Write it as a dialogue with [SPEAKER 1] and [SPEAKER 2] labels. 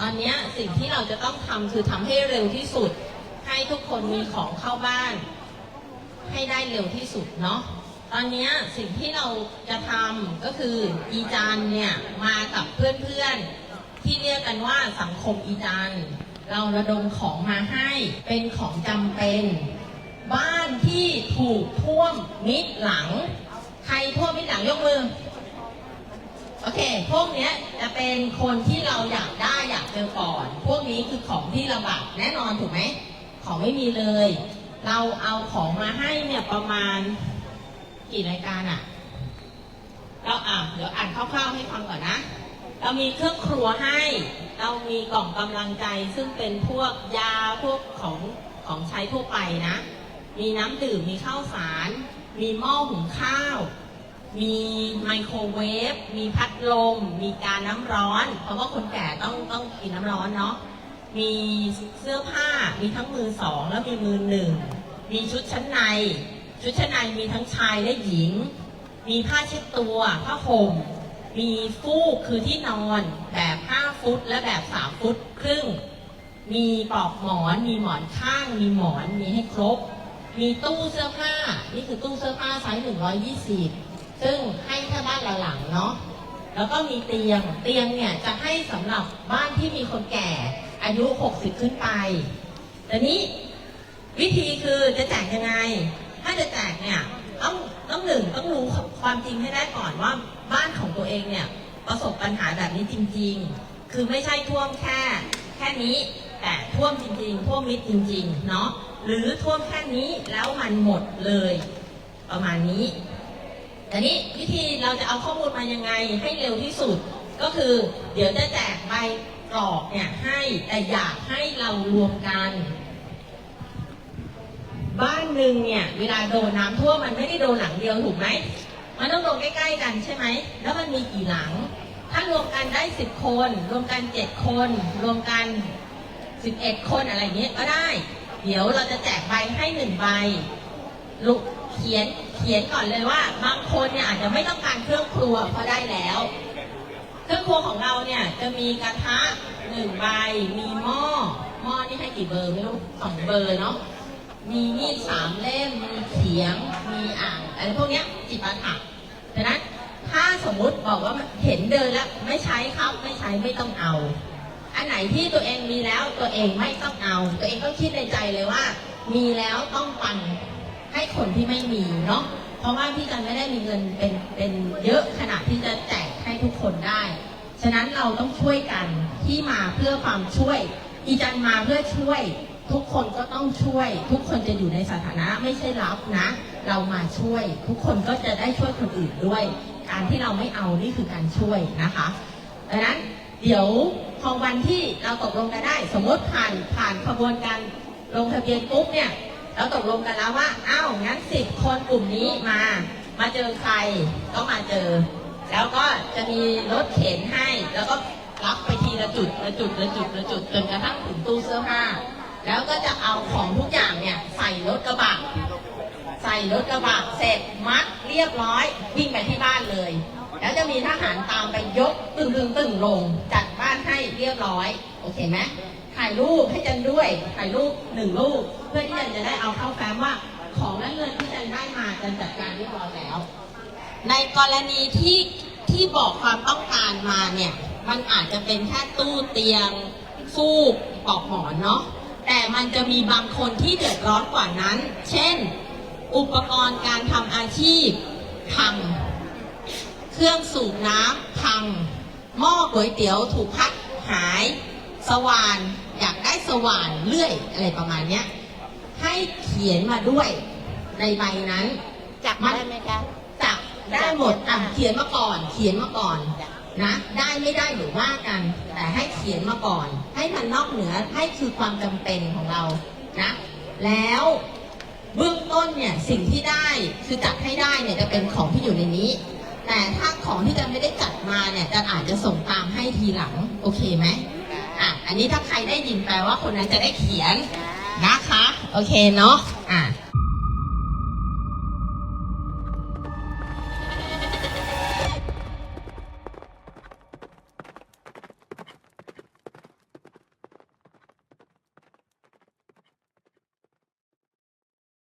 [SPEAKER 1] ตอนนี้สิ่งที่เราจะต้องทำคือทำให้เร็วที่สุด ให้ทุกคนมีของเข้าบ้าน ให้ได้เร็วที่สุดเนาะตอนนี้สิ่งที่เราจะทำก็คืออีจันเนี่ยมากับเพื่อนๆ ที่เรียกกันว่าสังคมอีจันเราระดมของมาให้เป็นของจำเป็น บ้านที่ถูกท่วมมิดหลัง ใครท่วมมิดหลังยกมือ อเค พวกเนี้ยจะเป็นคนที่เราอยากได้อยากเจอก่อน พวกนี้คือของที่ลำบากแน่นอนถูกไหม ของไม่มีเลย เราเอาของมาให้เนี่ยประมาณกี่รายการอะเราอะเดี๋ยวอ่านคร่าวๆให้ฟังก่อนนะ เรามีเครื่องครัวให้ เรามีกล่องกำลังใจซึ่งเป็นพวกยาพวกของของใช้ทั่วไปนะ มีน้ำดื่มมีข้าวสาร มีหม้อหุงข้าว มีไมโครเวฟ มีพัดลม มีการน้ำร้อน เพราะว่าคนแก่ต้องต้องกินน้ำร้อนเนาะ มีเสื้อผ้า มีทั้งมือสองแล้วมีมือหนึ่ง มีชุดชั้นใน ชุดชั้นในมีทั้งชายและหญิง มีผ้าเช็ดตัว ผ้าห่ม มีฟูกคือที่นอนแบบ 5 ฟุตและแบบ 3 ฟุตครึ่ง มีปลอกหมอน มีหมอนข้าง มีหมอน มีให้ครบ มีตู้เสื้อผ้า นี่คือตู้เสื้อผ้าไซส์120 ซึ่งให้แค่บ้านละหลังเนาะแล้วก็มีเตียง เตียงเนี่ยจะให้สำหรับบ้านที่มีคนแก่อายุ 60 ขึ้นไปแต่นี้วิธีคือจะแจกยังไง ถ้าจะแจกเนี่ยต้องต้องหนึ่งต้องรู้ความจริงให้ได้ก่อนว่าบ้านของตัวเองเนี่ยประสบปัญหาแบบนี้จริง ๆ คือไม่ใช่ท่วมแค่ แค่นี้แต่ท่วมจริงๆท่วมมิดจริง ๆ เนาะหรือท่วมแค่นี้แล้วมันหมดเลย ประมาณนี้ แต่นี้วิธีเราจะเอาข้อมูลมายังไงให้เร็วที่สุด ก็คือ เดี๋ยวจะแจกใบกรอกเนี่ยให้แต่อยากให้เรารวมกัน บ้านหนึ่งเนี่ยเวลาโดนน้ำท่วมมันไม่ได้โดนหลังเดียวถูกไหมมันต้องโดนใกล้ๆกันใช่ไหม แล้วมันมีกี่หลัง ถ้ารวมกันได้สิบคน รวมกันเจ็ดคน รวมกันสิบเอ็ดคนอะไรเงี้ยก็ได้ เดี๋ยวเราจะแจกใบให้หนึ่งใบลุกเขียน เขียนก่อนเลยว่า บางคนเนี่ยอาจจะไม่ต้องการเครื่องครัวเพราะได้แล้ว เครื่องครัวของเราเนี่ยจะมีกระทะหนึ่งใบ มีหม้อ หม้อนี่ให้กี่เบอร์ไม่รู้สองเบอร์เนาะ มีมีดสามเล่ม มีเขียง มีอ่างอะไรพวกเนี้ยจิปาถะดังนั้นถ้าสมมุติบอกว่าเห็นเดินแล้วไม่ใช้ครับไม่ใช้ไม่ต้องเอา อันไหนที่ตัวเองมีแล้วตัวเองไม่ต้องเอา ตัวเองก็คิดในใจเลยว่า มีแล้วต้องปัน ให้คนที่ไม่มีเนาะเพราะว่าพี่จันไม่ได้มีเงินเป็นเป็นเยอะขนาดที่จะแจกให้ทุกคนได้ ฉะนั้นเราต้องช่วยกันที่มาเพื่อความช่วยอีจันมาเพื่อช่วย ทุกคนก็ต้องช่วย ทุกคนจะอยู่ในสถานะไม่ใช่รับนะ เรามาช่วย ทุกคนก็จะได้ช่วยคนอื่นด้วย การที่เราไม่เอานี่คือการช่วยนะคะดังนั้นเดี๋ยวพอวันที่เราตกลงกันได้ สมมติผ่านผ่านขบวนการลงทะเบียนปุ๊บเนี่ย เราตกลงกันแล้วว่าอ้าวงั้นสิบคนกลุ่มนี้มา มาเจอใครก็มาเจอ แล้วก็จะมีรถเข็นให้ แล้วก็รับไปทีละจุดละจุดละจุดละจุดจนกระทั่งถึงตู้เสื้อผ้า แล้วก็จะเอาของทุกอย่างเนี่ยใส่รถกระบะใส่รถกระบะเสร็จมัดเรียบร้อย วิ่งไปที่บ้านเลย แล้วจะมีทหารตามไปยกตึงตึงตึงลงจัดบ้านให้เรียบร้อย โอเคไหม ถ่ายรูปให้จันด้วย ถ่ายรูปหนึ่งรูป เพื่อที่จันจะได้เอาเข้าแฟ้มว่า ของและเงินที่จันได้มาจันจัดการเรียบร้อยแล้ว ในกรณีที่ที่บอกความต้องการมาเนี่ย มันอาจจะเป็นแค่ตู้เตียงฟูกปลอกหมอนเนาะแต่มันจะมีบางคนที่เดือดร้อนกว่านั้น เช่น อุปกรณ์การทำอาชีพพัง เครื่องสูบน้ำพัง หม้อก๋วยเตี๋ยวถูกพัดหาย สว่าน อยากได้สว่านเลื่อยอะไรประมาณเนี้ยให้เขียนมาด้วยในใบนั้น
[SPEAKER 2] จับได้ไหมคะ
[SPEAKER 1] จับได้หมดอะเขียนมาก่อน เขียนมาก่อนนะได้ไม่ได้หรือว่ากัน แต่ให้เขียนมาก่อน ให้มันนอกเหนือให้คือความจำเป็นของเรานะแล้วเบื้องต้นเนี่ยสิ่งที่ได้คือจัดให้ได้เนี่ยจะเป็นของที่อยู่ในนี้ แต่ถ้าของที่จะไม่ได้จัดมาเนี่ยจะอาจจะส่งตามให้ทีหลังโอเคไหม อะอันนี้ถ้าใครได้ยินแปลว่าคนนั้นจะได้เขียนนะคะ โอเคเนาะอะ